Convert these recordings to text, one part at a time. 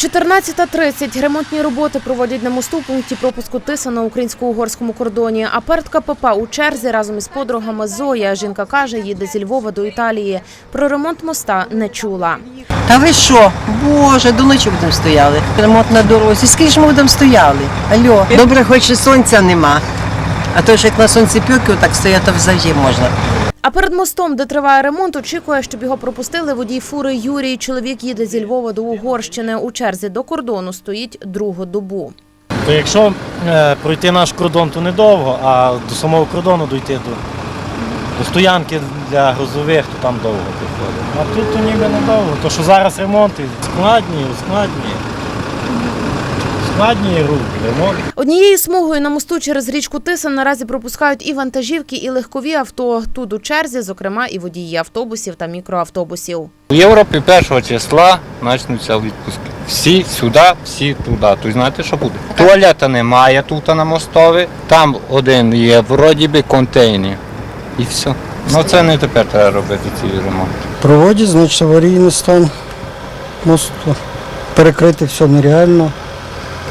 14.30. Ремонтні роботи проводять на мосту в пункті пропуску Тиса на українсько-угорському кордоні. А перед КПП у черзі разом із подругами Зоя. Жінка каже, їде зі Львова до Італії. Про ремонт моста не чула. Та ви що? Боже, до ночі будемо стояли. Ремонт на дорозі. Скільки ж ми будемо стояли? Алло, добре, хоч і сонця нема. А то ж як на сонці пеки, так стояти взагалі можна. А перед мостом, де триває ремонт, очікує, щоб його пропустили водій фури Юрій. Чоловік їде зі Львова до Угорщини. У черзі до кордону стоїть другу добу. То якщо е, пройти наш кордон, то недовго, а до самого кордону дойти до, до стоянки для грузових, то там довго приходить. А тут то ніби недовго. То що зараз ремонт і складні, ускладнює. Рух, ремонт. Однією смугою на мосту через річку Тиса наразі пропускають і вантажівки, і легкові авто. Тут у черзі, зокрема, і водії автобусів та мікроавтобусів. У Європі першого числа почнуться відпуски. Всі сюди, всі туди. Тобто знаєте, що буде? Туалета немає тут на мостові, там один є вроді би контейнер. І все. Ну це не тепер треба робити ці ремонти. Проводять, значить, аварійний стан мосту. Перекрити все нереально.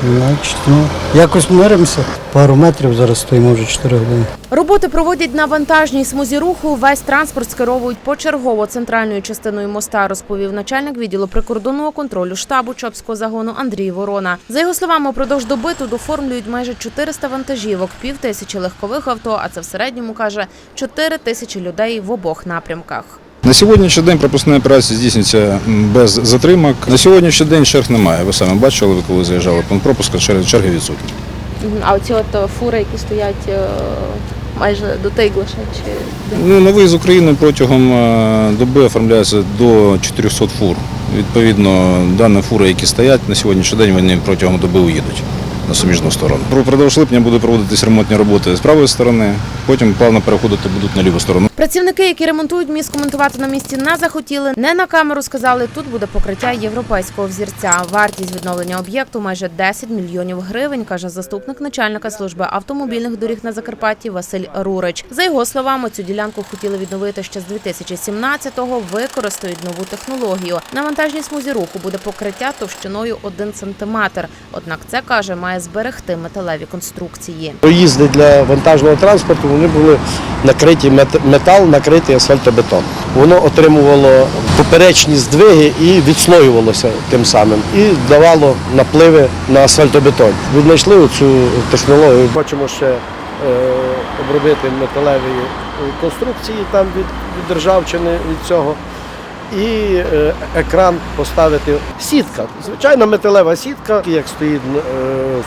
Значить, ну, якось миримося. Пару метрів зараз стоїмо вже 4 години. Роботи проводять на вантажній смузі руху. Весь транспорт скеровують почергово центральною частиною моста, розповів начальник відділу прикордонного контролю штабу Чопського загону Андрій Ворона. За його словами, упродовж доби тут оформлюють майже 400 вантажівок, пів тисячі легкових авто. А це в середньому каже 4 тисячі людей в обох напрямках. На сьогоднішній день пропускна операція здійснюється без затримок. На сьогоднішній день черг немає. Ви самі бачили, ви коли заїжджали пункт пропуска, черги, відсутні. А оці от фури, які стоять е, майже до Тейглаша, чи Ну, на виїзд з України протягом е, доби оформляється до 400 фур. Відповідно, дані фури, які стоять на сьогоднішній день, вони протягом доби уїдуть на суміжну сторону. Продовж липня будуть проводитись ремонтні роботи з правої сторони, потім плавно переходити будуть на ліву сторону. Працівники, які ремонтують міст, коментувати на місці не захотіли. Не на камеру сказали, тут буде покриття європейського взірця. Вартість відновлення об'єкту майже 10 мільйонів гривень, каже заступник начальника служби автомобільних доріг на Закарпатті Василь Рурич. За його словами, цю ділянку хотіли відновити ще з 2017-го, Використають нову технологію. На вантажній смузі руху буде покриття товщиною 1 сантиметр. Однак це каже, має зберегти металеві конструкції. Проїзди для вантажного транспорту вони були накриті метал, накритий асфальтобетон. Воно отримувало поперечні здвиги і відслоювалося тим самим, і давало напливи на асфальтобетон. Віднайшли цю технологію. Хочемо ще е, обробити металеві е, конструкції там від, від державчини від цього. І е, екран поставити сітка, звичайна металева сітка, як стоїть е,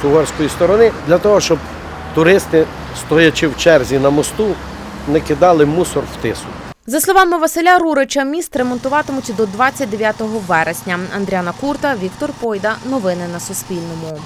з угорської сторони, для того, щоб туристи, стоячи в черзі на мосту, не кидали мусор в тису. За словами Василя Рурича, міст ремонтуватимуть до 29 вересня. Андріана Курта, Віктор Пойда. Новини на Суспільному.